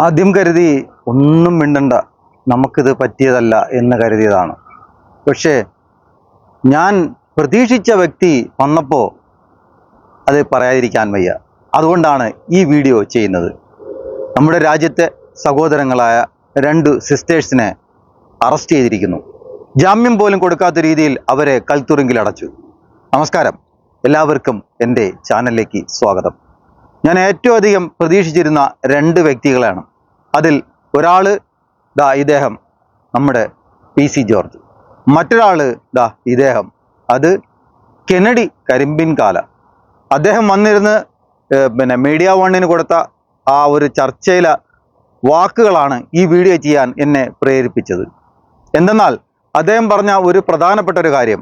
ആദ്യം കരുതി ഒന്നും മിണ്ടണ്ട. നമുക്കിത് പറ്റിയതല്ല എന്ന് കരുതിയതാണ്. പക്ഷേ ഞാൻ പ്രതീക്ഷിച്ച വ്യക്തി വന്നപ്പോൾ അത് പറയാതിരിക്കാൻ വയ്യ. അതുകൊണ്ടാണ് ഈ വീഡിയോ ചെയ്യുന്നത്. നമ്മുടെ രാജ്യത്തെ സഹോദരങ്ങളായ രണ്ട് സിസ്റ്റേഴ്സിനെ അറസ്റ്റ് ചെയ്തിരിക്കുന്നു. ജാമ്യം പോലും കൊടുക്കാത്ത രീതിയിൽ അവരെ കൽത്തുറുങ്കിൽ അടച്ചു. നമസ്കാരം. എല്ലാവർക്കും എന്റെ ചാനലിലേക്ക് സ്വാഗതം. ഞാൻ ഏറ്റവും അധികം പ്രതീക്ഷിച്ചിരുന്ന രണ്ട് വ്യക്തികളാണ് അതിൽ ഒരാൾ ദാ ഇദ്ദേഹം നമ്മുടെ പി സി ജോർജ്. മറ്റൊരാൾ ദാ ഇദ്ദേഹം. അത് കെനഡി കരിമ്പിൻ കാല അദ്ദേഹം വന്നിരുന്ന് പിന്നെ മീഡിയ വണ്ണിന് കൊടുത്ത ആ ഒരു ചർച്ചയിലെ വാക്കുകളാണ് ഈ വീഡിയോ ചെയ്യാൻ എന്നെ പ്രേരിപ്പിച്ചത്. എന്തെന്നാൽ അദ്ദേഹം പറഞ്ഞ ഒരു പ്രധാനപ്പെട്ട ഒരു കാര്യം.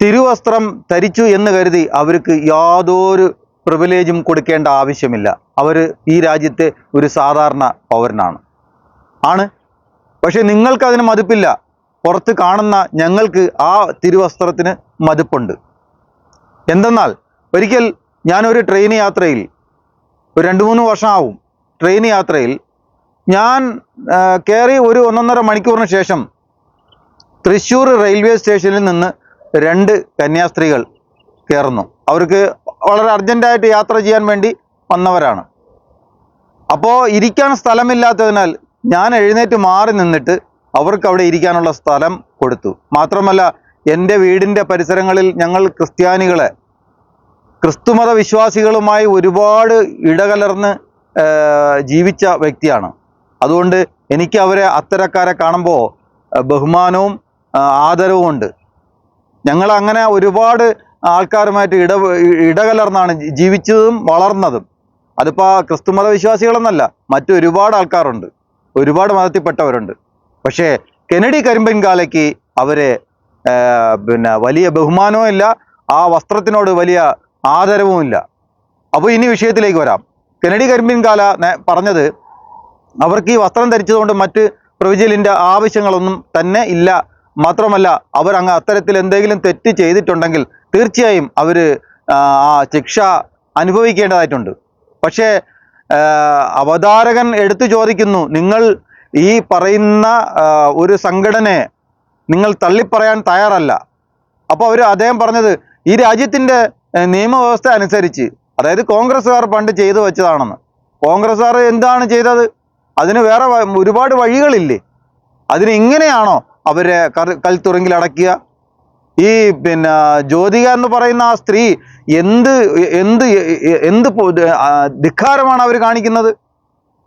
തിരുവസ്ത്രം ധരിച്ചു എന്ന് കരുതി അവർക്ക് യാതൊരു പ്രിവിലേജും കൊടുക്കേണ്ട ആവശ്യമില്ല. അവർ ഈ രാജ്യത്തെ ഒരു സാധാരണ പൗരനാണ്. ആണ്. പക്ഷെ നിങ്ങൾക്ക് അതിന് മതിപ്പില്ല. പുറത്ത് കാണുന്ന ഞങ്ങൾക്ക് ആ തിരുവസ്ത്രത്തിന് മതിപ്പുണ്ട്. എന്തെന്നാൽ ഒരിക്കൽ ഞാനൊരു ട്രെയിൻ യാത്രയിൽ ഒരു രണ്ട് മൂന്ന് വർഷമാവും. ട്രെയിൻ യാത്രയിൽ ഞാൻ കയറി ഒരു ഒന്നൊന്നര മണിക്കൂറിന് ശേഷം തൃശ്ശൂർ റെയിൽവേ സ്റ്റേഷനിൽ നിന്ന് രണ്ട് കന്യാസ്ത്രീകൾ കയറുന്നു അവർക്ക് വളരെ അർജന്റായിട്ട് യാത്ര ചെയ്യാൻ വേണ്ടി വന്നവരാണ്. അപ്പോൾ ഇരിക്കാൻ സ്ഥലമില്ലാത്തതിനാൽ ഞാൻ എഴുന്നേറ്റ് മാറി നിന്നിട്ട് അവർക്ക് അവിടെ ഇരിക്കാനുള്ള സ്ഥലം കൊടുത്തു. മാത്രമല്ല എന്റെ വീടിന്റെ പരിസരങ്ങളിൽ ഞങ്ങൾ ക്രിസ്ത്യാനികളെ ക്രിസ്തുമത വിശ്വാസികളുമായി ഒരുപാട് ഇടകലർന്ന് ജീവിച്ച വ്യക്തിയാണ്. അതുകൊണ്ട് എനിക്ക് അവരെ അത്തരക്കാരെ കാണുമ്പോൾ ബഹുമാനവും ആദരവും ഉണ്ട് ഞങ്ങൾ അങ്ങനെ ഒരുപാട് ആൾക്കാരുമായിട്ട് ഇട ഇടകലർന്നാണ് ജീവിച്ചതും വളർന്നതും. അതിപ്പോൾ ക്രിസ്തുമത വിശ്വാസികളെന്നല്ല മറ്റൊരുപാട് ആൾക്കാരുണ്ട്. ഒരുപാട് മതത്തിൽപ്പെട്ടവരുണ്ട്. പക്ഷേ കെനഡി കരിമ്പൻകാലയ്ക്ക് അവരെ പിന്നെ വലിയ ബഹുമാനവും ഇല്ല ആ വസ്ത്രത്തിനോട് വലിയ ആദരവും ഇല്ല അപ്പോൾ ഇനി വിഷയത്തിലേക്ക് വരാം. കെനഡി കരിമ്പിൻകാല പറഞ്ഞത് അവർക്ക് ഈ വസ്ത്രം ധരിച്ചതുകൊണ്ട് മറ്റ് പ്രവിചലിന്റെ ആവശ്യങ്ങളൊന്നും തന്നെ ഇല്ല. മാത്രമല്ല അവർ അത്തരത്തിൽ എന്തെങ്കിലും തെറ്റ് ചെയ്തിട്ടുണ്ടെങ്കിൽ തീർച്ചയായും അവർ ആ ശിക്ഷ അനുഭവിക്കേണ്ടതായിട്ടുണ്ട്. പക്ഷേ അവതാരകൻ എടുത്തു ചോദിക്കുന്നു നിങ്ങൾ ഈ പറയുന്ന ഒരു സംഘടനയെ നിങ്ങൾ തള്ളിപ്പറയാൻ തയ്യാറല്ല. അപ്പോൾ അവർ അദ്ദേഹം പറഞ്ഞത് ഈ രാജ്യത്തിന്റെ നിയമവ്യവസ്ഥ അനുസരിച്ച് അതായത് കോൺഗ്രസ്സുകാർ പണ്ട് ചെയ്തു വെച്ചതാണെന്ന്. കോൺഗ്രസ്സുകാർ എന്താണ് ചെയ്തത്? അതിന് വേറെ ഒരുപാട് വഴികളില്ലേ? അതിന് ഇങ്ങനെയാണോ അവരെ കൽ കൽത്തുറുങ്കിൽ അടക്കുക ഈ പിന്നെ ജ്യോതിക എന്ന് പറയുന്ന ആ സ്ത്രീ എന്ത് എന്ത് എന്ത് ധിക്കാരമാണ് അവർ കാണിക്കുന്നത്?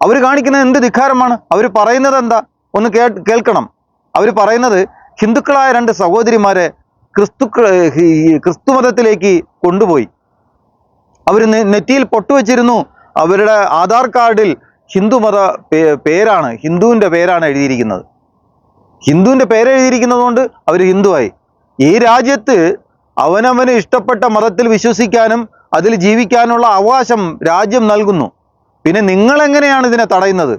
അവർ കാണിക്കുന്നത് എന്ത് ധിക്കാരമാണ്? അവർ പറയുന്നത് എന്താ? ഒന്ന് കേ കേൾക്കണം. അവർ പറയുന്നത് ഹിന്ദുക്കളായ രണ്ട് സഹോദരിമാരെ ക്രിസ്തു മതത്തിലേക്ക് കൊണ്ടുപോയി. അവർ നെറ്റിയിൽ പൊട്ടുവെച്ചിരുന്നു. അവരുടെ ആധാർ കാർഡിൽ ഹിന്ദു മത പേരാണ് ഹിന്ദുവിന്റെ പേരാണ് എഴുതിയിരിക്കുന്നത്. ഹിന്ദുവിന്റെ പേര് എഴുതിയിരിക്കുന്നതുകൊണ്ട് അവർ ഹിന്ദുവായി. ഈ രാജ്യത്ത് അവനവന് ഇഷ്ടപ്പെട്ട മതത്തിൽ വിശ്വസിക്കാനും അതിൽ ജീവിക്കാനുള്ള അവകാശം രാജ്യം നൽകുന്നു. പിന്നെ നിങ്ങൾ എങ്ങനെയാണ് ഇതിനെ തടയുന്നത്?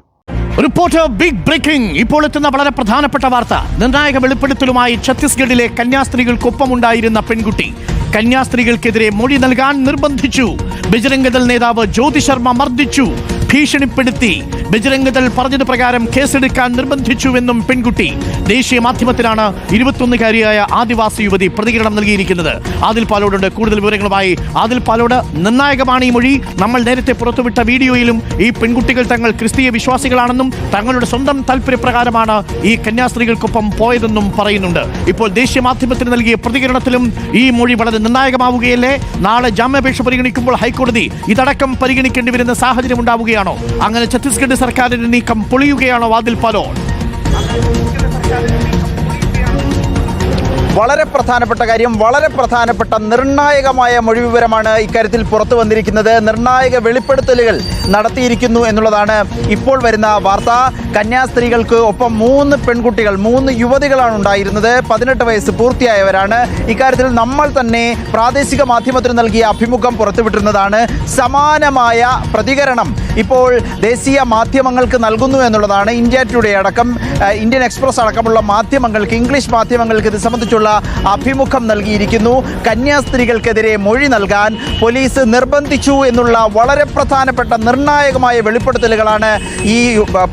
റിപ്പോർട്ടർ ബിഗ് ബ്രേക്കിംഗ് ഇപ്പോൾ എത്തുന്ന വളരെ പ്രധാനപ്പെട്ട വാർത്ത. നിർണായക വെളിപ്പെടുത്തലുമായി ഛത്തീസ്ഗഡിലെ കന്യാസ്ത്രീകൾക്കൊപ്പമുണ്ടായിരുന്ന പെൺകുട്ടി കന്യാസ്ത്രീകൾക്കെതിരെ മൊഴി നൽകാൻ നിർബന്ധിച്ചു. ബജരംഗദൾ നേതാവ് ജ്യോതി ശർമ്മ മർദ്ദിച്ചു. ഭീഷണിപ്പെടുത്തി. ബജരംഗദൾ പറഞ്ഞത് പ്രകാരം കേസെടുക്കാൻ നിർബന്ധിച്ചുവെന്നും പെൺകുട്ടി. ദേശീയ മാധ്യമത്തിലാണ് ഇരുപത്തൊന്നുകാരിയായ ആദിവാസി യുവതി പ്രതികരണം നൽകിയിരിക്കുന്നത്. ആദിൽ പാലോടുണ്ട്. കൂടുതൽ വിവരങ്ങളുമായി ആദിൽ പാലോട്. നിർണായകമാണ് ഈ മൊഴി. നമ്മൾ നേരത്തെ പുറത്തുവിട്ട വീഡിയോയിലും ഈ പെൺകുട്ടികൾ തങ്ങൾ ക്രിസ്തീയ വിശ്വാസികളാണെന്നും തങ്ങളുടെ സ്വന്തം താല്പര്യപ്രകാരമാണ് ഈ കന്യാസ്ത്രീകൾക്കൊപ്പം പോയതെന്നും പറയുന്നുണ്ട്. ഇപ്പോൾ ദേശീയ മാധ്യമത്തിന് നൽകിയ പ്രതികരണത്തിലും ഈ മൊഴി വളരെ നിർണായകമാവുകയല്ലേ? നാളെ ജാമ്യാപേക്ഷ പരിഗണിക്കുമ്പോൾ ഹൈക്കോടതി ഇതടക്കം പരിഗണിക്കേണ്ടി വരുന്ന സാഹചര്യം ഉണ്ടാവുകയാണോ. അങ്ങനെ ഛത്തീസ്ഗഡ് സർക്കാരിന്റെ നീക്കം പൊളിയുകയാണോ? വാതിൽ പാലോട് വളരെ പ്രധാനപ്പെട്ട കാര്യം വളരെ പ്രധാനപ്പെട്ട നിർണായകമായ മൊഴി വിവരമാണ് ഇക്കാര്യത്തിൽ പുറത്തു വന്നിരിക്കുന്നത്. നിർണായക വെളിപ്പെടുത്തലുകൾ നടത്തിയിരിക്കുന്നു എന്നുള്ളതാണ് ഇപ്പോൾ വരുന്ന വാർത്ത. കന്യാസ്ത്രീകൾക്ക് ഒപ്പം മൂന്ന് പെൺകുട്ടികൾ മൂന്ന് യുവതികളാണ് ഉണ്ടായിരുന്നത്. പതിനെട്ട് വയസ്സ് പൂർത്തിയായവരാണ്. ഇക്കാര്യത്തിൽ നമ്മൾ തന്നെ പ്രാദേശിക മാധ്യമത്തിന് നൽകിയ അഭിമുഖം പുറത്തുവിട്ടിരുന്നതാണ്. സമാനമായ പ്രതികരണം ഇപ്പോൾ ദേശീയ മാധ്യമങ്ങൾക്ക് നൽകുന്നു എന്നുള്ളതാണ്. ഇന്ത്യ ടുഡേ അടക്കം ഇന്ത്യൻ എക്സ്പ്രസ് അടക്കമുള്ള മാധ്യമങ്ങൾക്ക് ഇംഗ്ലീഷ് മാധ്യമങ്ങൾക്ക് ഇത് സംബന്ധിച്ചുള്ള എന്നുള്ള അഭിമുഖം നൽകിയിരിക്കുന്നു. കന്യാസ്ത്രീകൾക്കെതിരെ മൊഴി നൽകാൻ പോലീസ് നിർബന്ധിച്ചു എന്നുള്ള വളരെ പ്രധാനപ്പെട്ട നിർണായകമായ വെളിപ്പെടുത്തലുകളാണ് ഈ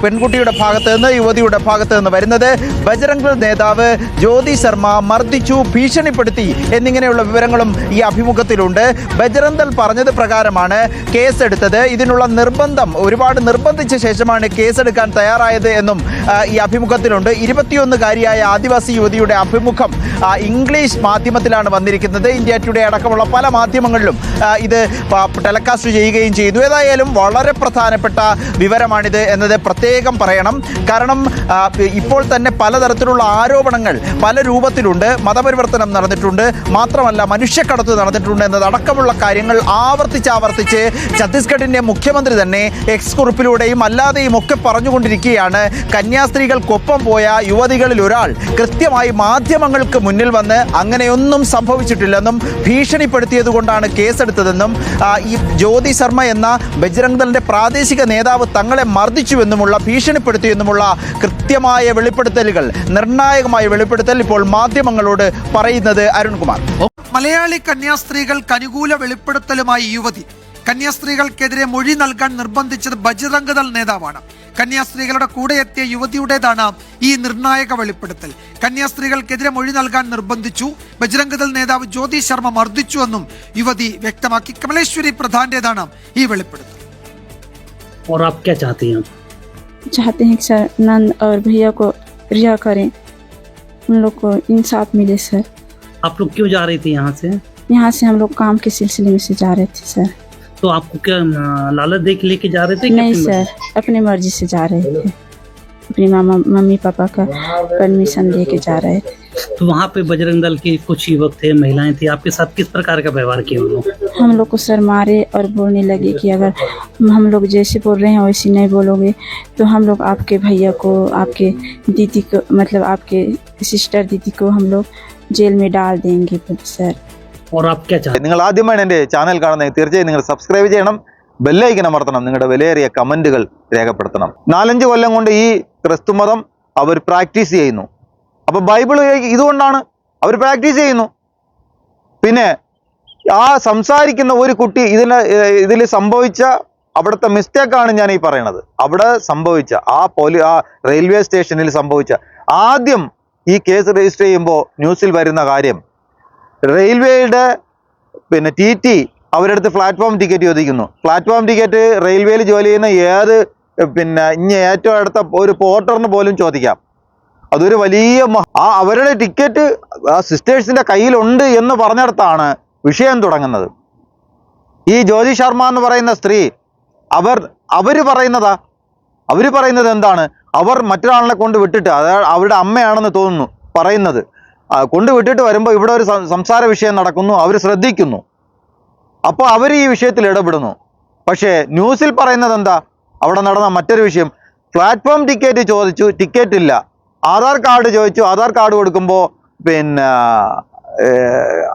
പെൺകുട്ടിയുടെ ഭാഗത്ത് നിന്ന് യുവതിയുടെ ഭാഗത്ത് നിന്ന് വരുന്നത്. ബജരംഗ് നേതാവ് ജ്യോതി ശർമ്മ മർദ്ദിച്ചു ഭീഷണിപ്പെടുത്തി എന്നിങ്ങനെയുള്ള വിവരങ്ങളും ഈ അഭിമുഖത്തിലുണ്ട്. ബജരന്തൽ പറഞ്ഞത് പ്രകാരമാണ് കേസെടുത്തത്. ഇതിനുള്ള നിർബന്ധം ഒരുപാട് നിർബന്ധിച്ച ശേഷമാണ് കേസെടുക്കാൻ തയ്യാറായത് എന്നും ഈ അഭിമുഖത്തിലുണ്ട്. ഇരുപത്തിയൊന്നുകാരിയായ ആദിവാസി യുവതിയുടെ അഭിമുഖം ഇംഗ്ലീഷ് മാധ്യമത്തിലാണ് വന്നിരിക്കുന്നത്. ഇന്ത്യ ടുഡേ അടക്കമുള്ള പല മാധ്യമങ്ങളിലും ഇത് ടെലികാസ്റ്റ് ചെയ്യുകയും ചെയ്തു. ഏതായാലും വളരെ പ്രധാനപ്പെട്ട വിവരമാണിത് എന്നത് പ്രത്യേകം പറയണം. കാരണം ഇപ്പോൾ തന്നെ പലതരത്തിലുള്ള ആരോപണങ്ങൾ പല രൂപത്തിലുണ്ട്. മതപരിവർത്തനം നടന്നിട്ടുണ്ട്. മാത്രമല്ല മനുഷ്യക്കടത്ത് നടന്നിട്ടുണ്ട് എന്നതടക്കമുള്ള കാര്യങ്ങൾ ആവർത്തിച്ച് ആവർത്തിച്ച് ഛത്തീസ്ഗഡിന്റെ മുഖ്യമന്ത്രി തന്നെ എക്സ് കുറിപ്പിലൂടെയും അല്ലാതെയും ഒക്കെ പറഞ്ഞുകൊണ്ടിരിക്കുകയാണ്. കന്യാസ്ത്രീകൾക്കൊപ്പം പോയ യുവതികളിൽ ഒരാൾ കൃത്യമായി മാധ്യമങ്ങൾക്ക് മുന്നിൽ വന്ന് അങ്ങനെയൊന്നും സംഭവിച്ചിട്ടില്ലെന്നും ഭീഷണിപ്പെടുത്തിയത് കൊണ്ടാണ് കേസെടുത്തതെന്നും ഈ ജ്യോതി ശർമ്മ എന്ന ബജ്രംഗ് ദളിന്റെ പ്രാദേശിക നേതാവ് തങ്ങളെ മർദ്ദിച്ചുവെന്നുമുള്ള ഭീഷണിപ്പെടുത്തിയെന്നുമുള്ള കൃത്യമായ വെളിപ്പെടുത്തലുകൾ നിർണായകമായ വെളിപ്പെടുത്തൽ ഇപ്പോൾ മാധ്യമങ്ങളോട് പറയുന്നത് അരുൺകുമാർ. മലയാളി കന്യാസ്ത്രീകൾക്ക് അനുകൂല വെളിപ്പെടുത്തലുമായി യുവതി. കന്യാസ്ത്രീകൾക്കെതിരെ മൊഴി നൽകാൻ നിർബന്ധിച്ചത് ബജ്രംഗ് ദൾ നേതാവാണ്. കന്യാസ്ത്രീകളുടെ കൂടെ എത്തിയ യുവതിയുടേതാണ് ഈ നിർണായക വെളിപ്പെടുത്തൽ കന്യാസ്ത്രീകൾക്കെതിരെ മൊഴി നൽകാൻ നിർബന്ധിച്ചു ബജറംഗ് ദൾ നേതാവ് ജ്യോതി ശർമ്മ മർദ്ദിച്ചുവെന്നും യുവതി വ്യക്തമാക്കി കമലേശ്വരി പ്രധാന്റേതാണ് ഈ വെളിപ്പെടുത്തൽ और आप क्या चाहती हैं चाहते हैं कि सर नंद और भैया को रिहा करें उन लोग को इंसाफ मिले सर आप लोग क्यों जा रही थी यहाँ से यहाँ से हम लोग काम के सिलसिले में से जा रहे थे सर तो आपको क्या लालच दे के लेके जा रहे थे नहीं सर अपनी मर्ज़ी से जा रहे थे। अपनी मामा मम्मी पापा का परमिशन दे के जा रहे थे। तो वहाँ पे बजरंग दल के कुछ युवक थे महिलाएँ थी आपके साथ किस प्रकार का व्यवहार किया उन लोग हम लोग को सर मारे और बोलने लगे कि अगर हम लोग जैसे बोल रहे हैं वैसे नहीं बोलोगे तो हम लोग आपके भैया को आपके दीदी को मतलब आपके सिस्टर दीदी को हम लोग जेल में डाल देंगे सर। നിങ്ങൾ ആദ്യമാണ് എന്റെ ചാനൽ കാണുന്നത് തീർച്ചയായും നിങ്ങൾ സബ്സ്ക്രൈബ് ചെയ്യണം. ബെല്ലൈക്കൻ അമർത്തണം. നിങ്ങളുടെ വിലയേറിയ കമന്റുകൾ രേഖപ്പെടുത്തണം. നാലഞ്ച് കൊല്ലം കൊണ്ട് ഈ ക്രിസ്തു മതം അവർ പ്രാക്ടീസ് ചെയ്യുന്നു. അപ്പോൾ ബൈബിൾ ഇതുകൊണ്ടാണ് അവർ പ്രാക്ടീസ് ചെയ്യുന്നു. പിന്നെ ആ സംസാരിക്കുന്ന ഒരു കുട്ടി ഇതിന് ഇതിൽ സംഭവിച്ച അവിടുത്തെ മിസ്റ്റേക്കാണ് ഞാൻ ഈ പറയണത്. അവിടെ സംഭവിച്ച ആ പോലീ ആ റെയിൽവേ സ്റ്റേഷനിൽ സംഭവിച്ച ആദ്യം ഈ കേസ് രജിസ്റ്റർ ചെയ്യുമ്പോൾ ന്യൂസിൽ വരുന്ന കാര്യം റെയിൽവേയുടെ പിന്നെ ടി ടി അവരടുത്ത് പ്ലാറ്റ്ഫോം ടിക്കറ്റ് ചോദിക്കുന്നു. പ്ലാറ്റ്ഫോം ടിക്കറ്റ് റെയിൽവേയിൽ ജോലി ചെയ്യുന്ന ഏത് പിന്നെ ഇനി ഏറ്റവും അടുത്ത ഒരു പോർട്ടറിന് പോലും ചോദിക്കാം. അതൊരു വലിയ ആ അവരുടെ ടിക്കറ്റ് ആ സിസ്റ്റേഴ്സിന്റെ കയ്യിലുണ്ട് എന്ന് പറഞ്ഞിടത്താണ് വിഷയം തുടങ്ങുന്നത്. ഈ ജ്യോതി ശർമ്മ എന്ന് പറയുന്ന സ്ത്രീ അവർ അവർ പറയുന്നതാ അവർ പറയുന്നത് എന്താണ്? അവർ മറ്റൊരാളിനെ കൊണ്ട് വിട്ടിട്ട് അതായത് അവരുടെ അമ്മയാണെന്ന് തോന്നുന്നു പറയുന്നത്. ആ, കൊണ്ട് വിട്ടിട്ട് വരുമ്പോൾ ഇവിടെ ഒരു സംസാര വിഷയം നടക്കുന്നു അവർ ശ്രദ്ധിക്കുന്നു. അപ്പോൾ അവർ ഈ വിഷയത്തിൽ ഇടപെടുന്നു. പക്ഷേ ന്യൂസിൽ പറയുന്നത് എന്താ? അവിടെ നടന്ന മറ്റൊരു വിഷയം. പ്ലാറ്റ്ഫോം ടിക്കറ്റ് ചോദിച്ചു ടിക്കറ്റ് ഇല്ല. ആധാർ കാർഡ് ചോദിച്ചു ആധാർ കാർഡ് കൊടുക്കുമ്പോൾ പിന്നെ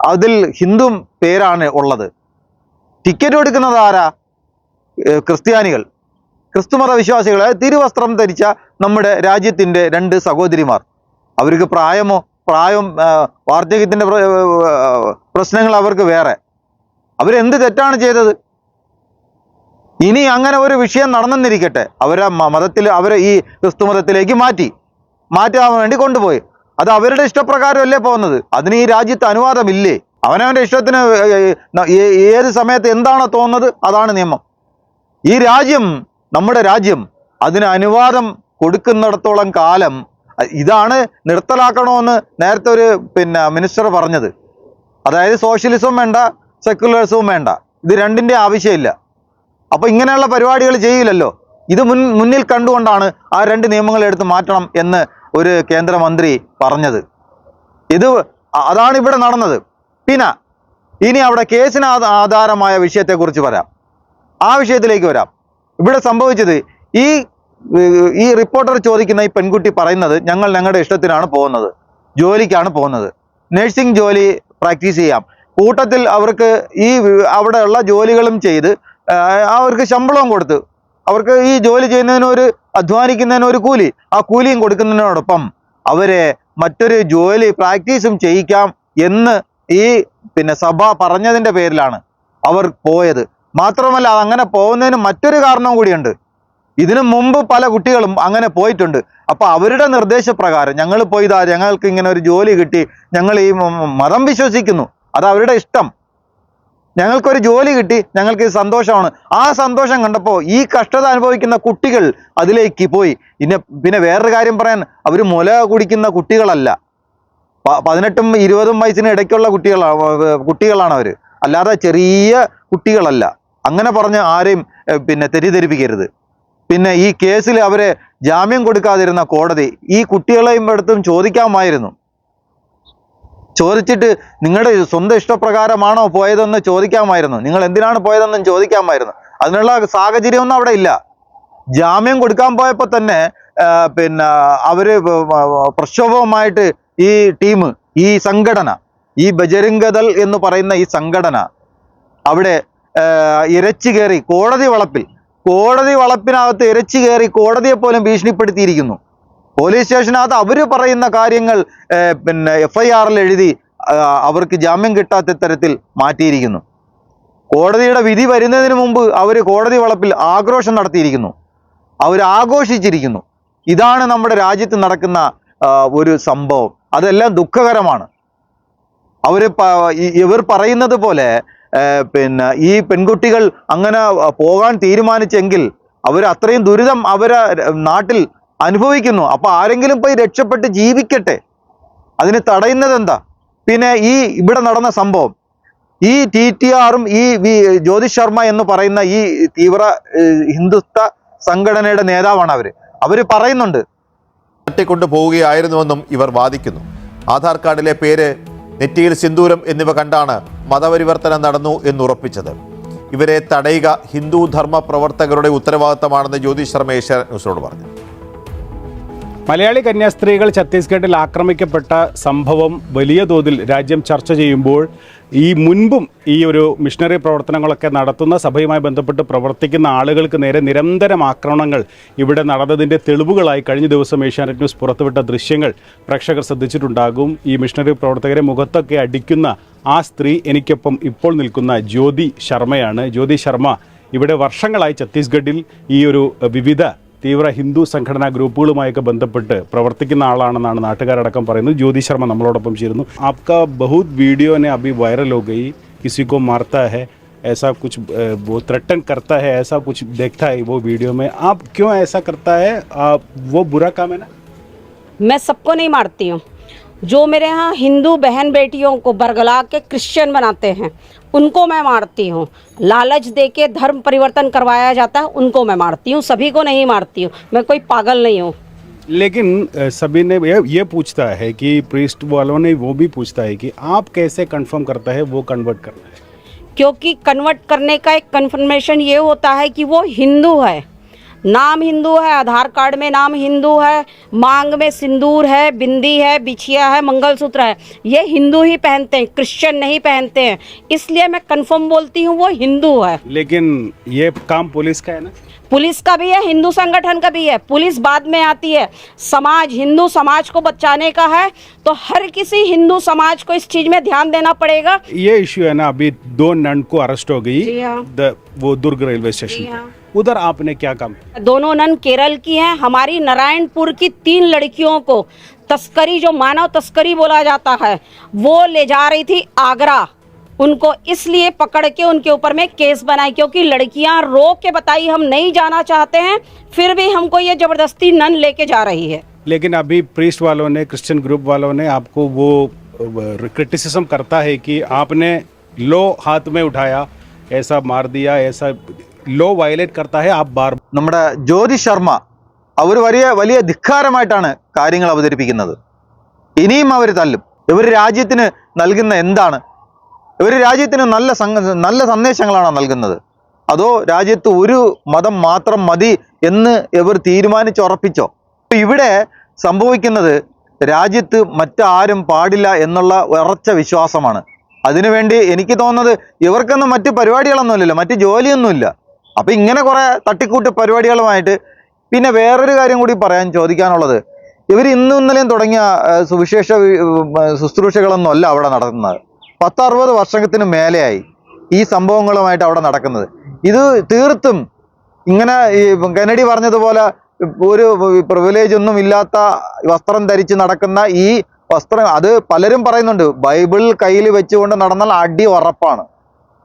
അതിൽ ഹിന്ദു പേരാണ് ഉള്ളത്. ടിക്കറ്റ് കൊടുക്കുന്നത് ആരാ? ക്രിസ്ത്യാനികൾ. ക്രിസ്തുമത വിശ്വാസികളെ തിരുവസ്ത്രം ധരിച്ച നമ്മുടെ രാജ്യത്തിന്റെ രണ്ട് സഹോദരിമാർ. അവർക്ക് പ്രായമോ? പ്രായം വാർദ്ധക്യത്തിന്റെ പ്രശ്നങ്ങൾ അവർക്ക് വേറെ. അവരെന്ത് തെറ്റാണ് ചെയ്തത്? ഇനി അങ്ങനെ ഒരു വിഷയം നടന്നെന്നിരിക്കട്ടെ. അവരെ മതത്തിൽ അവരെ ഈ ക്രിസ്തു മതത്തിലേക്ക് മാറ്റി. മാറ്റാൻ വേണ്ടി കൊണ്ടുപോയി. അത് അവരുടെ ഇഷ്ടപ്രകാരമല്ലേ പോകുന്നത്? അതിന് ഈ രാജ്യത്ത് അനുവാദമില്ലേ? അവനവന്റെ ഇഷ്ടത്തിന് ഏത് സമയത്ത് എന്താണോ തോന്നുന്നത് അതാണ് നിയമം. ഈ രാജ്യം നമ്മുടെ രാജ്യം അതിന് അനുവാദം കൊടുക്കുന്നിടത്തോളം കാലം ഇതാണ് നിർത്തലാക്കണമെന്ന് നേരത്തെ ഒരു പിന്നെ മിനിസ്റ്റർ പറഞ്ഞത്. അതായത് സോഷ്യലിസവും വേണ്ട സെക്യുലറിസവും വേണ്ട. ഇത് രണ്ടിന്റെ ആവശ്യമില്ല. അപ്പോൾ ഇങ്ങനെയുള്ള പരിപാടികൾ ചെയ്യില്ലല്ലോ. ഇത് മുൻ മുന്നിൽ കണ്ടുകൊണ്ടാണ് ആ രണ്ട് നിയമങ്ങൾ എടുത്ത് മാറ്റണം എന്ന് ഒരു കേന്ദ്രമന്ത്രി പറഞ്ഞത്. ഇത് അതാണ് ഇവിടെ നടന്നത്. പിന്നെ ഇനി അവിടെ കേസിന് ആധാരമായ വിഷയത്തെക്കുറിച്ച് വരാം. ആ വിഷയത്തിലേക്ക് വരാം. ഇവിടെ സംഭവിച്ചത് ഈ ഈ റിപ്പോർട്ടർ ചോദിക്കുന്ന ഈ പെൺകുട്ടി പറയുന്നത് ഞങ്ങൾ ഞങ്ങളുടെ ഇഷ്ടത്തിനാണ് പോകുന്നത് ജോലിക്കാണ് പോകുന്നത്. നഴ്സിംഗ് ജോലി പ്രാക്ടീസ് ചെയ്യാം. കൂട്ടത്തിൽ അവർക്ക് ഈ അവിടെയുള്ള ജോലികളും ചെയ്ത് അവർക്ക് ശമ്പളവും കൊടുത്ത് അവർക്ക് ഈ ജോലി ചെയ്യുന്നതിന് ഒരു ഒരു കൂലി ആ കൂലിയും കൊടുക്കുന്നതിനോടൊപ്പം അവരെ മറ്റൊരു ജോലി പ്രാക്ടീസും ചെയ്യിക്കാം എന്ന് ഈ പിന്നെ സഭ പറഞ്ഞതിന്റെ പേരിലാണ് അവർ പോയത്. മാത്രമല്ല അങ്ങനെ പോകുന്നതിന് മറ്റൊരു കാരണം കൂടിയുണ്ട്. ഇതിനു മുമ്പ് പല കുട്ടികളും അങ്ങനെ പോയിട്ടുണ്ട്. അപ്പോൾ അവരുടെ നിർദ്ദേശപ്രകാരം ഞങ്ങൾ പോയിതാ ഞങ്ങൾക്ക് ഇങ്ങനെ ഒരു ജോലി കിട്ടി. ഞങ്ങൾ ഈ മതം വിശ്വസിക്കുന്നു. അത് അവരുടെ ഇഷ്ടം. ഞങ്ങൾക്കൊരു ജോലി കിട്ടി. ഞങ്ങൾക്ക് സന്തോഷമാണ്. ആ സന്തോഷം കണ്ടപ്പോൾ ഈ കഷ്ടത അനുഭവിക്കുന്ന കുട്ടികൾ അതിലേക്ക് പോയി. പിന്നെ പിന്നെ വേറൊരു കാര്യം പറയാൻ അവർ മുല കുടിക്കുന്ന കുട്ടികളല്ല. പതിനെട്ടും ഇരുപതും വയസ്സിന് ഇടയ്ക്കുള്ള കുട്ടികളാണ് കുട്ടികളാണ് അവർ അല്ലാതെ ചെറിയ കുട്ടികളല്ല. അങ്ങനെ പറഞ്ഞ് ആരെയും പിന്നെ തെറ്റിദ്ധരിപ്പിക്കരുത്. പിന്നെ ഈ കേസിൽ അവരെ ജാമ്യം കൊടുക്കാതിരുന്ന കോടതി ഈ കുട്ടികളെയും അടുത്തും ചോദിക്കാമായിരുന്നു. ചോദിച്ചിട്ട് നിങ്ങളുടെ സ്വന്തം ഇഷ്ടപ്രകാരമാണോ പോയതെന്ന് ചോദിക്കാമായിരുന്നു. നിങ്ങൾ എന്തിനാണ് പോയതെന്നും ചോദിക്കാമായിരുന്നു. അതിനുള്ള സാഹചര്യമൊന്നും അവിടെ ഇല്ല. ജാമ്യം കൊടുക്കാൻ പോയപ്പോൾ തന്നെ പിന്നെ അവർ പ്രക്ഷോഭവുമായിട്ട് ഈ ടീം ഈ സംഘടന ഈ ബജരംഗദൾ എന്ന് പറയുന്ന ഈ സംഘടന അവിടെ ഇരച്ചു കയറി കോടതി വളപ്പിൽ കോടതി വളപ്പിനകത്ത് ഇരച്ചു കയറി കോടതിയെ പോലും ഭീഷണിപ്പെടുത്തിയിരിക്കുന്നു. പോലീസ് സ്റ്റേഷനകത്ത് അവർ പറയുന്ന കാര്യങ്ങൾ പിന്നെ എഫ് ഐ ആറിൽ എഴുതി അവർക്ക് ജാമ്യം കിട്ടാത്ത തരത്തിൽ മാറ്റിയിരിക്കുന്നു. കോടതിയുടെ വിധി വരുന്നതിന് മുമ്പ് അവർ കോടതി വളപ്പിൽ ആക്രോശം നടത്തിയിരിക്കുന്നു. അവർ ആഘോഷിച്ചിരിക്കുന്നു. ഇതാണ് നമ്മുടെ രാജ്യത്ത് നടക്കുന്ന ഒരു സംഭവം. അതെല്ലാം ദുഃഖകരമാണ്. അവർ ഇവർ പറയുന്നത് പോലെ പിന്നെ ഈ പെൺകുട്ടികൾ അങ്ങനെ പോകാൻ തീരുമാനിച്ചെങ്കിൽ അവർ അത്രയും ദുരിതം അവരെ നാട്ടിൽ അനുഭവിക്കുന്നു. അപ്പൊ ആരെങ്കിലും പോയി രക്ഷപ്പെട്ട് ജീവിക്കട്ടെ. അതിന് തടയുന്നത് എന്താ? പിന്നെ ഈ ഇവിടെ നടന്ന സംഭവം. ഈ ടി ടി ആറും ഈ ജ്യോതിഷ് ശർമ്മ എന്ന് പറയുന്ന ഈ തീവ്ര ഹിന്ദുത്വ സംഘടനയുടെ നേതാവാണ് അവർ. അവർ പറയുന്നുണ്ട്. തട്ടിക്കൊണ്ടു പോവുകയായിരുന്നുവെന്നും ഇവർ വാദിക്കുന്നു. ആധാർ കാർഡിലെ പേര് നെറ്റിയിൽ സിന്ദൂരം എന്നിവ കണ്ടാണ് മതപരിവർത്തനം നടന്നു എന്നുറപ്പിച്ചത്. ഇവരെ തടയുക ഹിന്ദു ധർമ്മ പ്രവർത്തകരുടെ ഉത്തരവാദിത്തമാണെന്ന് ജ്യോതിഷ് ഏഷ്യാനെറ്റ് ന്യൂസിനോട് പറഞ്ഞു. മലയാളി കന്യാസ്ത്രീകൾ ഛത്തീസ്ഗഡിൽ ആക്രമിക്കപ്പെട്ട സംഭവം വലിയ തോതിൽ രാജ്യം ചർച്ച ചെയ്യുമ്പോൾ ഈ മുൻപും ഈ ഒരു മിഷണറി പ്രവർത്തനങ്ങളൊക്കെ നടത്തുന്ന സഭയുമായി ബന്ധപ്പെട്ട് പ്രവർത്തിക്കുന്ന ആളുകൾക്ക് നേരെ നിരന്തരം ആക്രമണങ്ങൾ ഇവിടെ നടന്നതിന്റെ തെളിവുകളായി കഴിഞ്ഞ ദിവസം ഏഷ്യാനെറ്റ് ന്യൂസ് പുറത്തുവിട്ട ദൃശ്യങ്ങൾ പ്രേക്ഷകർ ശ്രദ്ധിച്ചിട്ടുണ്ടാകും. ഈ മിഷണറി പ്രവർത്തകരെ മുഖത്തൊക്കെ അടിക്കുന്ന ആ സ്ത്രീ എനിക്കൊപ്പം ഇപ്പോൾ നിൽക്കുന്ന ജ്യോതി ശർമ്മയാണ്. ജ്യോതി ശർമ്മ ഇവിടെ വർഷങ്ങളായി ഛത്തീസ്ഗഡിൽ ഈ ഒരു വിവിധ തീവ്ര ഹിന്ദു സംഘടനാ ഗ്രൂപ്പുകളുമായൊക്കെ ബന്ധപ്പെട്ട് പ്രവർത്തിക്കുന്ന ആളാണെന്നാണ് നാട്ടുകാരടക്കം പറയുന്നത് ജ്യോതി ശർമ്മ നമ്മളോടൊപ്പം ചേരുന്നു आपका बहुत वीडियो ने अभी वायरल हो गई किसी को मारता है ऐसा कुछ अ, वो थ्रेटन करता है ऐसा कुछ देखता है वो वीडियो में आप क्यों ऐसा करता है आप, वो बुरा काम है ना मैं सबको नहीं मारती हूँ जो मेरे यहाँ हिंदू बहन बेटियों को बरगला के क्रिश्चियन बनाते हैं उनको मैं मारती हूँ। लालच दे के धर्म परिवर्तन करवाया जाता है उनको मैं मारती हूँ सभी को नहीं मारती हूँ। मैं कोई पागल नहीं हूँ। लेकिन सभी ने ये ये पूछता है कि प्रिस्ट वालों ने वो भी पूछता है कि आप कैसे कंफर्म करता है वो कन्वर्ट करना है? क्योंकि कन्वर्ट करने का एक कन्फर्मेशन ये होता है कि वो हिंदू है। नाम हिंदू है आधार कार्ड में नाम हिंदू है मांग में सिंदूर है बिंदी है बिछिया है मंगलसूत्र है। ये हिंदू ही पहनते हैं क्रिश्चियन नहीं पहनते हैं। इसलिए मैं कंफर्म बोलती हूँ वो हिंदू है। लेकिन ये काम पुलिस का है ना? पुलिस का भी है हिंदू संगठन का भी है। पुलिस बाद में आती है। समाज हिंदू समाज को बचाने का है तो हर किसी हिंदू समाज को इस चीज़ में ध्यान देना पड़ेगा। ये इश्यू है ना अभी दो नंड को अरेस्ट हो गई। हाँ। वो दुर्ग रेलवे स्टेशन। उधर आपने क्या काम दोनों नन केरल की हैं। हमारी नारायणपुर की तीन लड़कियों को तस्करी जो मानव तस्करी बोला जाता है वो ले जा रही थी आगरा। उनको इसलिए पकड़ के उनके ऊपर में केस बनाई क्योंकि लड़कियाँ रो के बताई हम नहीं जाना चाहते हैं फिर भी हमको ये ज़बरदस्ती नन लेके जा रही है। लेकिन अभी प्रीस्ट वालों ने क्रिश्चियन ग्रुप वालों ने आपको वो क्रिटिसिज्म करता है कि आपने लो हाथ में उठाया ऐसा मार दिया ऐसा ലോ വയലേറ്റ് കർത്താഹെ ആ ബാർ നമ്മുടെ ജ്യോതി ശർമ്മ അവർ വലിയ വലിയ ധിക്കാരമായിട്ടാണ് കാര്യങ്ങൾ അവതരിപ്പിക്കുന്നത്. ഇനിയും അവർ തല്ലും. ഇവർ രാജ്യത്തിന് നൽകുന്ന എന്താണ്? ഇവർ രാജ്യത്തിന് നല്ല നല്ല സന്ദേശങ്ങളാണ് നൽകുന്നത്. അതോ രാജ്യത്ത് ഒരു മതം മാത്രം മതി എന്ന് ഇവർ തീരുമാനിച്ചുറപ്പിച്ചോ ഇവിടെ സംഭവിക്കുന്നത് രാജ്യത്ത് മറ്റാരും പാടില്ല എന്നുള്ള ഉറച്ച വിശ്വാസമാണ്. അതിനുവേണ്ടി എനിക്ക് തോന്നുന്നത് ഇവർക്കൊന്നും മറ്റ് പരിപാടികളൊന്നുമില്ലല്ലോ മറ്റ് ജോലിയൊന്നുമില്ല. അപ്പൊ ഇങ്ങനെ കുറേ തട്ടിക്കൂട്ട് പരിപാടികളുമായിട്ട് പിന്നെ വേറൊരു കാര്യം കൂടി പറയാൻ ചോദിക്കാനുള്ളത്. ഇവർ ഇന്നും ഇന്നലെയും തുടങ്ങിയ സുവിശേഷ ശുശ്രൂഷകളൊന്നുമല്ല അവിടെ നടക്കുന്നത് പത്തറുപത് വർഷത്തിന് മേലെയായി ഈ സംഭവങ്ങളുമായിട്ട് അവിടെ നടക്കുന്നത്. ഇത് തീർത്തും ഇങ്ങനെ ഈ കെനഡി പറഞ്ഞതുപോലെ ഒരു പ്രിവിലേജ് ഒന്നും ഇല്ലാത്ത വസ്ത്രം ധരിച്ച് നടക്കുന്ന ഈ വസ്ത്രം അത് പലരും പറയുന്നുണ്ട് ബൈബിൾ കയ്യിൽ വെച്ചുകൊണ്ട് നടന്നാൽ അടി ഉറപ്പാണ്.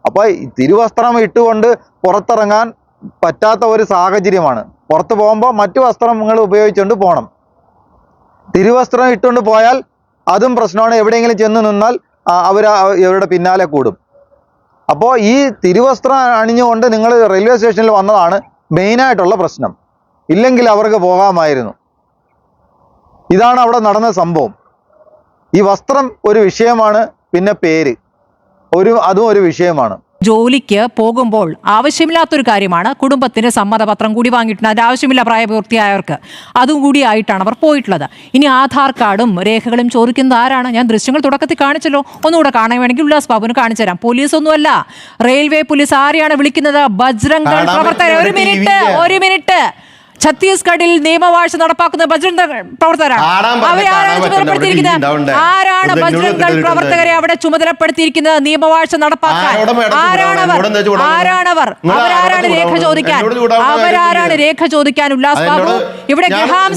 അപ്പൊ ഈ തിരുവസ്ത്രം ഇട്ടുകൊണ്ട് പുറത്തിറങ്ങാൻ പറ്റാത്ത ഒരു സാഹചര്യമാണ്. പുറത്ത് പോകുമ്പോൾ മറ്റു വസ്ത്രങ്ങൾ ഉപയോഗിച്ചുകൊണ്ട് പോകണം തിരുവസ്ത്രം ഇട്ടുകൊണ്ട് പോയാൽ അതും പ്രശ്നമാണ്. എവിടെയെങ്കിലും ചെന്ന് നിന്നാൽ അവർ ഇവരുടെ പിന്നാലെ കൂടും. അപ്പോൾ ഈ തിരുവസ്ത്രം അണിഞ്ഞുകൊണ്ട് നിങ്ങൾ റെയിൽവേ സ്റ്റേഷനിൽ വന്നതാണ് മെയിനായിട്ടുള്ള പ്രശ്നം. ഇല്ലെങ്കിൽ അവർക്ക് പോകാമായിരുന്നു. ഇതാണ് അവിടെ നടന്ന സംഭവം. ഈ വസ്ത്രം ഒരു വിഷയമാണ് പിന്നെ പേര്. ഒരു അതും ഒരു വിഷയമാണ്. ജോലിക്ക് പോകുമ്പോൾ ആവശ്യമില്ലാത്തൊരു കാര്യമാണ്. കുടുംബത്തിന് സമ്മതപത്രം കൂടി വാങ്ങിയിട്ടുണ്ട്. അതിന്റെ ആവശ്യമില്ല പ്രായപൂർത്തിയായവർക്ക്. അതും കൂടി ആയിട്ടാണ് അവർ പോയിട്ടുള്ളത്. ഇനി ആധാർ കാർഡും രേഖകളും ചോദിക്കുന്നത് ആരാണ്? ഞാൻ ദൃശ്യങ്ങൾ തുടക്കത്തിൽ കാണിച്ചല്ലോ. ഒന്നുകൂടെ കാണാൻ വേണമെങ്കിൽ ഉല്ലാസ് ബാബുവിന് കാണിച്ചു തരാം. പോലീസ് ഒന്നുമല്ല റെയിൽവേ പോലീസ് ആരെയാണ് വിളിക്കുന്നത്? ബജ്രംഗ് പ്രവർത്തകർ. ഒരു മിനിറ്റ് ഒരു മിനിറ്റ്. ഛത്തീസ്ഗഡിൽ നിയമവാഴ്ച നടപ്പാക്കുന്ന ബജ്രംഗ് പ്രവർത്തകരാണ്. അവരാരാണ് ചുമതലപ്പെടുത്തിയിരിക്കുന്നത്? ആരാണ് ബജ്രംഗ് ദൾ. പ്രവർത്തകരെ അവിടെ ചുമതലപ്പെടുത്തിയിരിക്കുന്നത്? നിയമവാഴ്ച നടപ്പാക്കാൻ? ആരാണവർ? ആരാണവർ അവരാരാണ് രേഖ? ചോദിക്കാൻ? അവരാരാണ് രേഖ ചോദിക്കാൻ? ഉല്ലാസ് ബാബു ഇവിടെ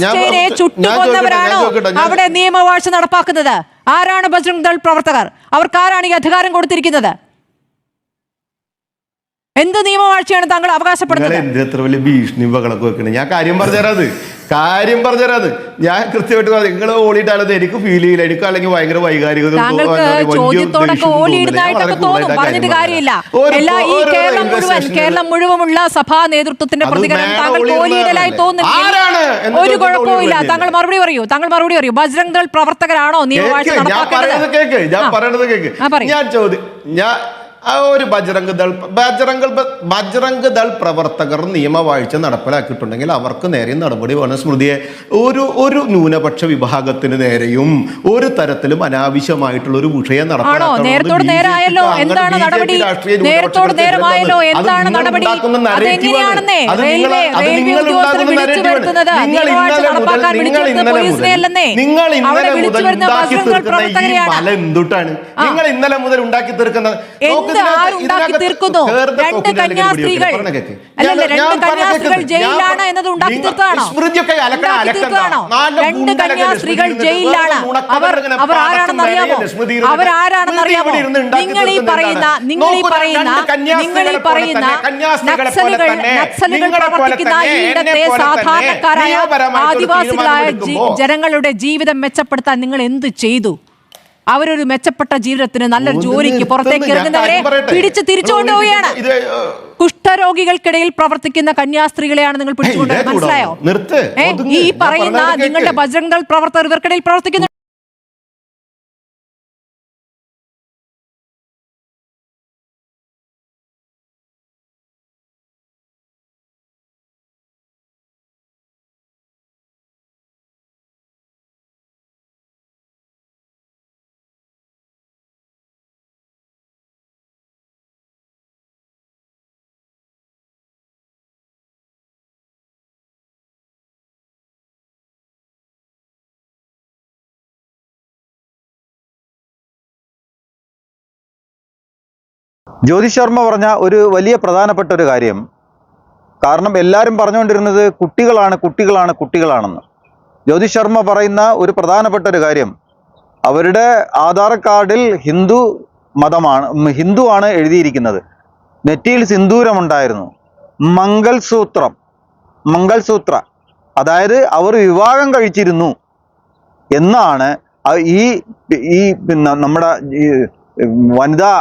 സ്റ്റേനെ ചുട്ടുകൊന്നവരാണോ? അവിടെ നിയമവാഴ്ച നടപ്പാക്കുന്നത്? ആരാണ് ബജ്രംഗ് ദൾ പ്രവർത്തകർ? അവർക്ക് ആരാണ് ഈ അധികാരം കൊടുത്തിരിക്കുന്നത്? എന്ത് നിയമവാഴ്ചയാണ് താങ്കൾ അവകാശപ്പെടുന്നത്? എത്ര വലിയ ഭീഷണി ബഹളൊക്കെ വെക്കണേ? ഞാൻ കാര്യം പറഞ്ഞുതരാത് കാര്യം പറഞ്ഞുതരാത് ഞാൻ കൃത്യമായിട്ട് പറഞ്ഞു നിങ്ങൾ ഓടിയിട്ടാലത് എനിക്ക് ഫീൽ ചെയ്യില്ല. എനിക്ക് അല്ലെങ്കിൽ ഭയങ്കര വൈകാരികത കേരളം മുഴുവനുള്ള സഭാ നേതൃത്വത്തിന്റെ പ്രതികരണം താങ്കൾ ഓലിയിടലായി ആരാണ്? ഒരു കുഴപ്പമില്ല താങ്കൾ മറുപടി പറയൂ. താങ്കൾ മറുപടി പറയൂ. ബജ്രംഗ് ദൾ പ്രവർത്തകരാണോ? നിയമവാഴ്ച കേക്ക്. ഞാൻ ചോദ്യം ഞാൻ ആ ഒരു ബജറംഗ് ദൾ ബജറംഗ് ബജ്രംഗ് ബജറംഗ് ദൾ പ്രവർത്തകർ നിയമവാഴ്ച നടപ്പിലാക്കിയിട്ടുണ്ടെങ്കിൽ അവർക്ക് നേരെയും നടപടി വേണം. സ്മൃതിയെ ഒരു ഒരു ന്യൂനപക്ഷ വിഭാഗത്തിന് നേരെയും ഒരു തരത്തിലും അനാവശ്യമായിട്ടുള്ള ഒരു വിഷയം നിങ്ങൾ ഇന്നലെ മുതൽ- ഉണ്ടാക്കി ബജ്രംഗ് തീർക്കുന്ന നിങ്ങൾ ഇന്നലെ മുതൽ ഉണ്ടാക്കി തീർക്കുന്ന നോക്ക് ആരുണ്ടാക്കി തീർക്കുന്നു? രണ്ട് കന്യാസ്ത്രീകൾ. അല്ലല്ല ഞാൻ രണ്ട് കന്യാസ്ത്രീകൾ ജയിലിലാണ് എന്നത് ഉണ്ടാക്കി തീർത്തതാണോ ഉണ്ടാക്കി തീർത്തതാണോ രണ്ട് ഗുണ്ടലൊക്കെ കന്യാസ്ത്രീകൾ ജയിലിലാണ്. അവർ അവർ ആരാണെന്ന് ഇരുന്നിട്ട്. അവർ ഇരുന്ന് ഉണ്ടാക്കി നിങ്ങൾ ഈ പറയുന്ന നിങ്ങൾ ഈ പറയുന്ന നിങ്ങൾ ഈ പറയുന്ന നക്സലുകൾ നക്സലുകൾ പ്രവർത്തിക്കുന്ന എന്നെ പോലെ സാധാരണക്കാരായ ആദിവാസികളായ ജനങ്ങളുടെ ജീവിതം മെച്ചപ്പെടുത്താൻ നിങ്ങൾ എന്ത് ചെയ്തു? അവരൊരു മെച്ചപ്പെട്ട ജീവിതത്തിന് നല്ലൊരു ജോലിക്ക് പുറത്തേക്ക് ഇറങ്ങുന്നവരെ പിടിച്ച് തിരിച്ചുകൊണ്ട് പോവുകയാണ് കുഷ്ഠരോഗികൾക്കിടയിൽ പ്രവർത്തിക്കുന്ന കന്യാസ്ത്രീകളെയാണ് നിങ്ങൾ പിടിച്ചുകൊണ്ടത് മനസ്സിലായോ. ഈ പറയുന്ന നിങ്ങളുടെ ബജറംഗ് പ്രവർത്തകർ ഇവർക്കിടയിൽ പ്രവർത്തിക്കുന്നു. ജ്യോതി ശർമ്മ പറഞ്ഞ ഒരു വലിയ പ്രധാനപ്പെട്ട ഒരു കാര്യം. കാരണം എല്ലാവരും പറഞ്ഞുകൊണ്ടിരുന്നത് കുട്ടികളാണ് കുട്ടികളാണ് കുട്ടികളാണെന്ന്. ജ്യോതി ശർമ്മ പറയുന്ന ഒരു പ്രധാനപ്പെട്ട ഒരു കാര്യം. അവരുടെ ആധാർ കാർഡിൽ ഹിന്ദു മതമാണ് ഹിന്ദു ആണ് എഴുതിയിരിക്കുന്നത്. നെറ്റിയിൽ സിന്ദൂരമുണ്ടായിരുന്നു. മംഗൾസൂത്രം മംഗൾസൂത്ര. അതായത് അവർ വിവാഹം കഴിച്ചിരുന്നു എന്നാണ് ഈ ഈ പിന്നെ നമ്മുടെ വനിതാ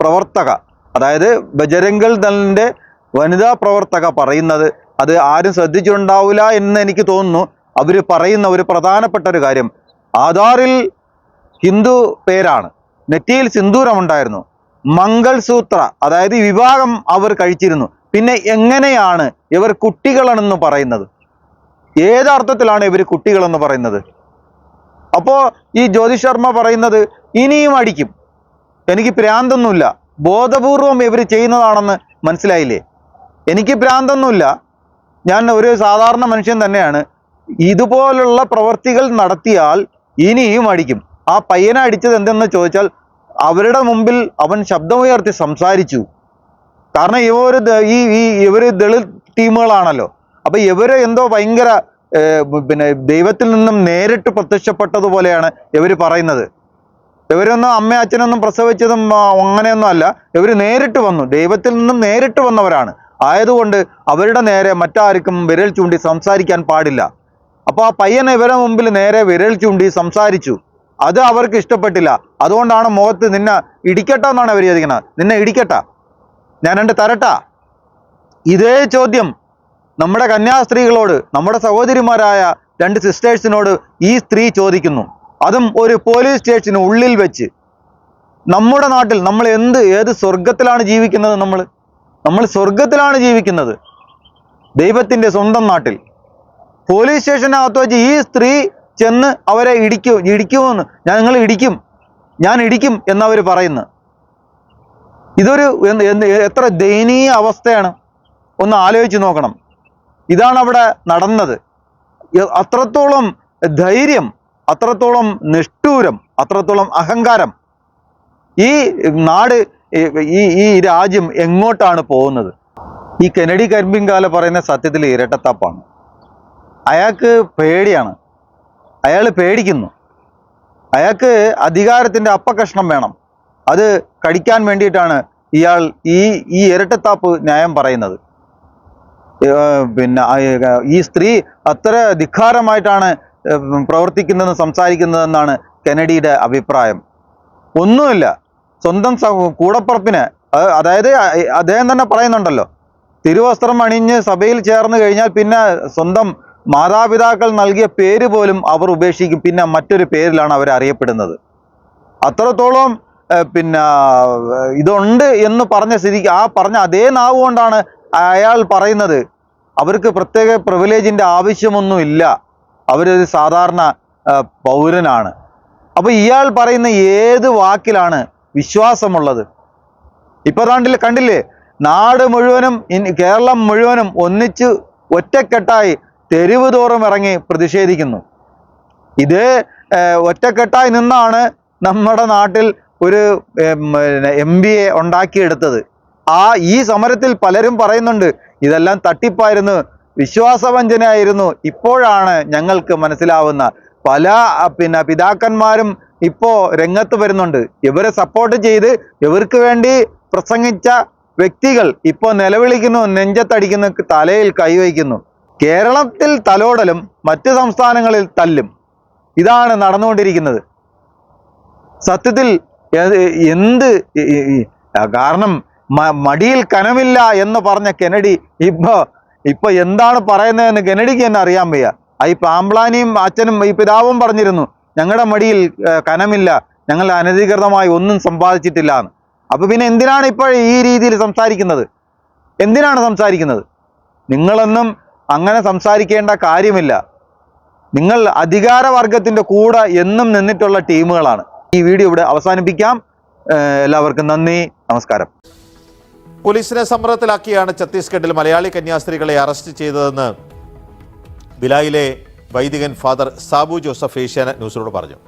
പ്രവർത്തക അതായത് ബജരംഗൽ ദളിന്റെ വനിതാ പ്രവർത്തക പറയുന്നത് അത് ആരും ശ്രദ്ധിച്ചിട്ടുണ്ടാവില്ല എന്ന് എനിക്ക് തോന്നുന്നു. അവർ പറയുന്ന ഒരു പ്രധാനപ്പെട്ട ഒരു കാര്യം. ആധാറിൽ ഹിന്ദു പേരാണ്. നെറ്റിയിൽ സിന്ദൂരമുണ്ടായിരുന്നു. മംഗൾസൂത്ര അതായത് വിവാഹം അവർ കഴിച്ചിരുന്നു. പിന്നെ എങ്ങനെയാണ് ഇവർ കുട്ടികളാണെന്ന് പറയുന്നത്? ഏതർത്ഥത്തിലാണ് ഇവർ കുട്ടികളെന്ന് പറയുന്നത്? അപ്പോൾ ഈ ജ്യോതിശർമ്മ പറയുന്നത് ഇനിയും അടിക്കും. എനിക്ക് ഭ്രാന്തൊന്നുമില്ല ബോധപൂർവം ഇവർ ചെയ്യുന്നതാണെന്ന് മനസ്സിലായില്ലേ? എനിക്ക് ഭ്രാന്തൊന്നുമില്ല ഞാൻ ഒരു സാധാരണ മനുഷ്യൻ തന്നെയാണ്. ഇതുപോലുള്ള പ്രവർത്തികൾ നടത്തിയാൽ ഇനിയും അടിക്കും. ആ പയ്യനെ അടിച്ചത് എന്തെന്ന് ചോദിച്ചാൽ അവരുടെ മുമ്പിൽ അവൻ ശബ്ദമുയർത്തി സംസാരിച്ചു. കാരണം ഇവർ ഈ ഈ ഇവർ ദളിത് ടീമുകളാണല്ലോ. അപ്പൊ ഇവർ എന്തോ ഭയങ്കര പിന്നെ ദൈവത്തിൽ നിന്നും നേരിട്ട് പ്രത്യക്ഷപ്പെട്ടതുപോലെയാണ് ഇവർ പറയുന്നത്. ഇവരൊന്നും അമ്മ അച്ഛനൊന്നും പ്രസവിച്ചതും അങ്ങനെയൊന്നും അല്ല. ഇവർ നേരിട്ട് വന്നു. ദൈവത്തിൽ നിന്നും നേരിട്ട് വന്നവരാണ്. ആയതുകൊണ്ട് അവരുടെ നേരെ മറ്റാർക്കും വിരൽ ചൂണ്ടി സംസാരിക്കാൻ പാടില്ല. അപ്പോൾ ആ പയ്യൻ ഇവരുടെ മുമ്പിൽ നേരെ വിരൽ ചൂണ്ടി സംസാരിച്ചു. അത് അവർക്ക് ഇഷ്ടപ്പെട്ടില്ല. അതുകൊണ്ടാണ് മുഖത്ത് നിന്നെ ഇടിക്കട്ടോ എന്നാണ് അവർ ചോദിക്കുന്നത്. നിന്നെ ഇടിക്കട്ട? ഞാൻ എന്റെ തരട്ട? ഇതേ ചോദ്യം നമ്മുടെ കന്യാസ്ത്രീകളോട് നമ്മുടെ സഹോദരിമാരായ രണ്ട് സിസ്റ്റേഴ്സിനോട് ഈ സ്ത്രീ ചോദിക്കുന്നു. അതും ഒരു പോലീസ് സ്റ്റേഷന് ഉള്ളിൽ വെച്ച്. നമ്മുടെ നാട്ടിൽ നമ്മൾ എന്ത് ഏത് സ്വർഗത്തിലാണ് ജീവിക്കുന്നത് നമ്മൾ? നമ്മൾ സ്വർഗത്തിലാണ് ജീവിക്കുന്നത്. ദൈവത്തിന്റെ സ്വന്തം നാട്ടിൽ. പോലീസ് സ്റ്റേഷനകത്ത് വെച്ച് ഈ സ്ത്രീ ചെന്ന് അവരെ ഇടിക്കൂ ഇടിക്കുമെന്ന് ഞങ്ങൾ ഇടിക്കും. ഞാൻ ഇടിക്കും എന്നവർ പറയുന്നു. ഇതൊരു എത്ര ദയനീയ അവസ്ഥയാണ്. ഒന്ന് ആലോചിച്ച് നോക്കണം. ഇതാണ് അവിടെ നടന്നത്. അത്രത്തോളം ധൈര്യം അത്രത്തോളം നിഷ്ഠൂരം അത്രത്തോളം അഹങ്കാരം ഈ നാട് ഈ- ഈ രാജ്യം എങ്ങോട്ടാണ് പോകുന്നത്? ഈ കെനഡി കരിമ്പിൻകാല പറയുന്ന സത്യത്തിൽ ഇരട്ടത്താപ്പാണ്. അയാൾക്ക് പേടിയാണ്. അയാൾ പേടിക്കുന്നു. അയാൾക്ക് അധികാരത്തിന്റെ അപ്പകഷ്ണം വേണം. അത് കടിക്കാൻ വേണ്ടിയിട്ടാണ് ഇയാൾ ഈ ഈ ഇരട്ടത്താപ്പ് ന്യായം പറയുന്നത്. പിന്നെ ഈ സ്ത്രീ അത്ര ധിക്കാരമായിട്ടാണ് പ്രവർത്തിക്കുന്നതെന്ന് സംസാരിക്കുന്നതെന്നാണ് കെനഡിയുടെ അഭിപ്രായം. ഒന്നുമില്ല. സ്വന്തം കൂടപ്പുറപ്പിന് അതായത് അദ്ദേഹം തന്നെ പറയുന്നുണ്ടല്ലോ. തിരുവസ്ത്രം അണിഞ്ഞ് സഭയിൽ ചേർന്ന് കഴിഞ്ഞാൽ പിന്നെ സ്വന്തം മാതാപിതാക്കൾ നൽകിയ പേര് പോലും അവർ ഉപേക്ഷിക്കും. പിന്നെ മറ്റൊരു പേരിലാണ് അവർ അറിയപ്പെടുന്നത്. അത്രത്തോളം പിന്നെ ഇതുണ്ട് എന്ന് പറഞ്ഞ സ്ഥിതിക്ക് ആ പറഞ്ഞ അതേ നാവ് കൊണ്ടാണ് അയാൾ പറയുന്നത്. അവർക്ക് പ്രത്യേക പ്രിവിലേജിന്റെ ആവശ്യമൊന്നുമില്ല. അവരൊരു സാധാരണ പൗരനാണ്. അപ്പോൾ ഇയാൾ പറയുന്ന ഏത് വാക്കിലാണ് വിശ്വാസമുള്ളത്? ഇപ്പൊ കണ്ടില്ലേ കണ്ടില്ലേ? നാട് മുഴുവനും കേരളം മുഴുവനും ഒന്നിച്ച് ഒറ്റക്കെട്ടായി തെരുവ് തോറും ഇറങ്ങി പ്രതിഷേധിക്കുന്നു. ഇത് ഒറ്റക്കെട്ടായി നിന്നാണ് നമ്മുടെ നാട്ടിൽ ഒരു എം ബി എ ഉണ്ടാക്കിയെടുത്തത്. ആ ഈ സമരത്തിൽ പലരും പറയുന്നുണ്ട് ഇതെല്ലാം തട്ടിപ്പായിരുന്നു വിശ്വാസവഞ്ചനയായിരുന്നു ഇപ്പോഴാണ് ഞങ്ങൾക്ക് മനസ്സിലാവുന്ന പല പിന്നെ പിതാക്കന്മാരും ഇപ്പോ രംഗത്ത് വരുന്നുണ്ട്. ഇവരെ സപ്പോർട്ട് ചെയ്ത് ഇവർക്ക് വേണ്ടി പ്രസംഗിച്ച വ്യക്തികൾ ഇപ്പോൾ നിലവിളിക്കുന്നു നെഞ്ചത്തടിക്കുന്നു തലയിൽ കൈവയ്ക്കുന്നു. കേരളത്തിൽ തലോടലും മറ്റ് സംസ്ഥാനങ്ങളിൽ തല്ലും. ഇതാണ് നടന്നുകൊണ്ടിരിക്കുന്നത്. സത്യത്തിൽ എന്ത് കാരണം മടിയിൽ കനമില്ല എന്ന് പറഞ്ഞ കെനഡി ഇപ്പൊ ഇപ്പൊ എന്താണ് പറയുന്നതെന്ന് കെനഡിക്ക് തന്നെ അറിയാൻ വയ്യ. ഈ പാമ്പ്ലാനിയും അച്ഛനും ഈ പിതാവും പറഞ്ഞിരുന്നു ഞങ്ങളുടെ മടിയിൽ കനമില്ല. ഞങ്ങൾ അനധികൃതമായി ഒന്നും സമ്പാദിച്ചിട്ടില്ല എന്ന്. അപ്പൊ പിന്നെ എന്തിനാണ് ഇപ്പോൾ ഈ രീതിയിൽ സംസാരിക്കുന്നത്? എന്തിനാണ് സംസാരിക്കുന്നത്? നിങ്ങളൊന്നും അങ്ങനെ സംസാരിക്കേണ്ട കാര്യമില്ല. നിങ്ങൾ അധികാരവർഗത്തിന്റെ കൂടെ എന്നും നിന്നിട്ടുള്ള ടീമുകളാണ്. ഈ വീഡിയോ ഇവിടെ അവസാനിപ്പിക്കാം. എല്ലാവർക്കും നന്ദി. നമസ്കാരം. പോലീസിനെ സമ്മർദ്ദത്തിലാക്കിയാണ് ഛത്തീസ്ഗഡിൽ മലയാളി കന്യാസ്ത്രീകളെ അറസ്റ്റ് ചെയ്തതെന്ന് ബിലായിലെ വൈദികൻ ഫാദർ സാബു ജോസഫ് ഏഷ്യാനെറ്റ് ന്യൂസിനോട് പറഞ്ഞു.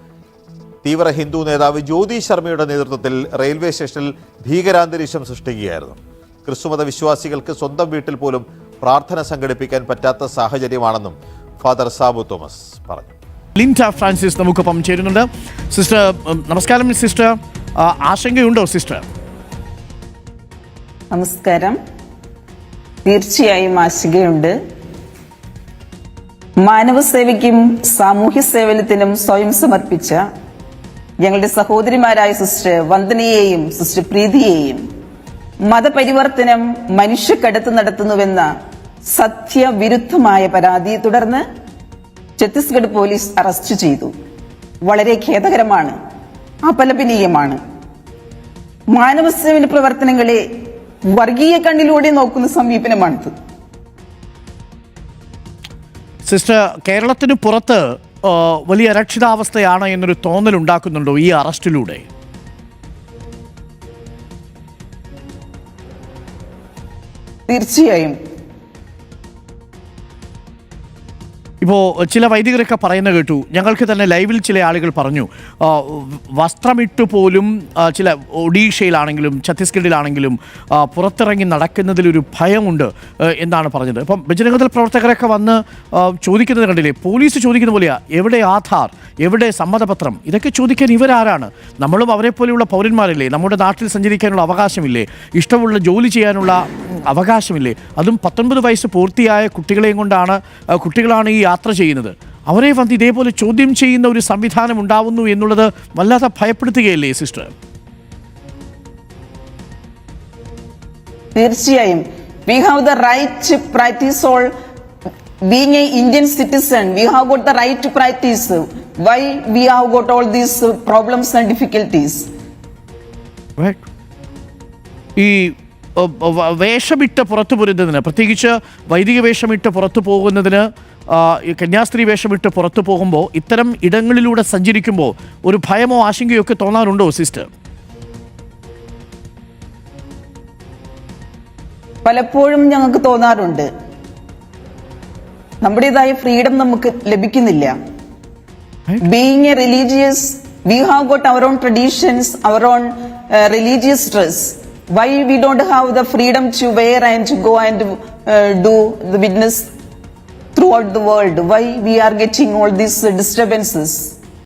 തീവ്ര ഹിന്ദു നേതാവ് ജ്യോതി ശർമ്മയുടെ നേതൃത്വത്തിൽ റെയിൽവേ സ്റ്റേഷനിൽ ഭീകരാന്തരീക്ഷം സൃഷ്ടിക്കുകയായിരുന്നു. ക്രിസ്തുമത വിശ്വാസികൾക്ക് സ്വന്തം വീട്ടിൽ പോലും പ്രാർത്ഥന സംഘടിപ്പിക്കാൻ പറ്റാത്ത സാഹചര്യമാണെന്നും ഫാദർ സാബു തോമസ് പറഞ്ഞു. ലിൻഡ ഫ്രാൻസിസ് നമുക്കൊപ്പം ചേരുന്നുണ്ട്. സിസ്റ്റർ നമസ്കാരം സിസ്റ്റർ. ആശങ്കയുണ്ടോ സിസ്റ്റർ? നമസ്കാരം. തീർച്ചയായും ആശങ്കയുണ്ട് മാനവസേവയ്ക്കും സാമൂഹ്യ സേവനത്തിനും സ്വയം സമർപ്പിച്ച ഞങ്ങളുടെ സഹോദരിമാരായ സിസ്റ്റർ വന്ദനയെയും സിസ്റ്റർ പ്രീതിയെയും മതപരിവർത്തനം മനുഷ്യക്കടത്ത് നടത്തുന്നുവെന്ന സത്യവിരുദ്ധമായ പരാതിയെ തുടർന്ന് ഛത്തീസ്ഗഡ് പോലീസ് അറസ്റ്റ് ചെയ്തു. വളരെ ഖേദകരമാണ്. അപലപനീയമാണ്. മാനവസേവന പ്രവർത്തനങ്ങളെ വർഗീയ കണ്ണിലൂടെ നോക്കുന്ന സമീപനമാണിത്. സിസ്റ്റർ കേരളത്തിന് പുറത്ത് വലിയ അരക്ഷിതാവസ്ഥയാണ് എന്നൊരു തോന്നൽ ഉണ്ടാക്കുന്നുണ്ടോ ഈ അറസ്റ്റിലൂടെ? തീർച്ചയായും. ഇപ്പോൾ ചില വൈദികരൊക്കെ പറയുന്ന കേട്ടു. ഞങ്ങൾക്ക് തന്നെ ലൈവിൽ ചില ആളുകൾ പറഞ്ഞു. വസ്ത്രമിട്ട് പോലും ചില ഒഡീഷയിലാണെങ്കിലും ഛത്തീസ്ഗഡിലാണെങ്കിലും പുറത്തിറങ്ങി നടക്കുന്നതിലൊരു ഭയമുണ്ട് എന്നാണ് പറഞ്ഞത്. ഇപ്പം ബജരംഗത്തിൽ പ്രവർത്തകരൊക്കെ വന്ന് ചോദിക്കുന്നത് കണ്ടില്ലേ? പോലീസ് ചോദിക്കുന്ന പോലെയാ. എവിടെ ആധാർ? എവിടെ സമ്മതപത്രം? ഇതൊക്കെ ചോദിക്കാൻ ഇവരാരാണ്? നമ്മളും അവരെ പോലെയുള്ള പൗരന്മാരല്ലേ? നമ്മുടെ നാട്ടിൽ സഞ്ചരിക്കാനുള്ള അവകാശമില്ലേ? ഇഷ്ടമുള്ള ജോലി ചെയ്യാനുള്ള അവകാശമില്ലേ? അതും പത്തൊൻപത് വയസ്സ് പൂർത്തിയായ കുട്ടികളെയും കൊണ്ടാണ് കുട്ടികളാണ് ഈ യാത്ര ചെയ്യുന്നത്. അവരെ വന്ന് ഇതേപോലെ ചോദ്യം ചെയ്യുന്ന ഒരു സംവിധാനം ഉണ്ടാവുന്നു എന്നുള്ളത് വല്ലാതെ ഭയപ്പെടുത്തുകയല്ലേ സിസ്റ്റർ? തീർച്ചയായും. We have the right to practise all being a Indian citizen we have got the right to practise why we have got all these problems and difficulties. ഈ വേഷമിട്ട് പുറത്തു പോരുന്നതിന് പ്രത്യേകിച്ച് വൈദിക വേഷമിട്ട് പുറത്തു പോകുന്നതിന് കന്യാസ്ത്രീ വേഷമിട്ട് പുറത്തു പോകുമ്പോൾ ഇത്തരം ഇടങ്ങളിലൂടെ സഞ്ചരിക്കുമ്പോൾ ഒരു ഭയമോ ആശങ്കയോ ഒക്കെ തോന്നാറുണ്ടോ സിസ്റ്റർ? പലപ്പോഴും ഞങ്ങൾക്ക് തോന്നാറുണ്ട്. നമ്മുടേതായ ഫ്രീഡം നമുക്ക് ലഭിക്കുന്നില്ല. Being a religious we have got our own traditions our own religious dress why we don't have the freedom to wear and to go and do the witness throughout the world, why we are getting all these disturbances.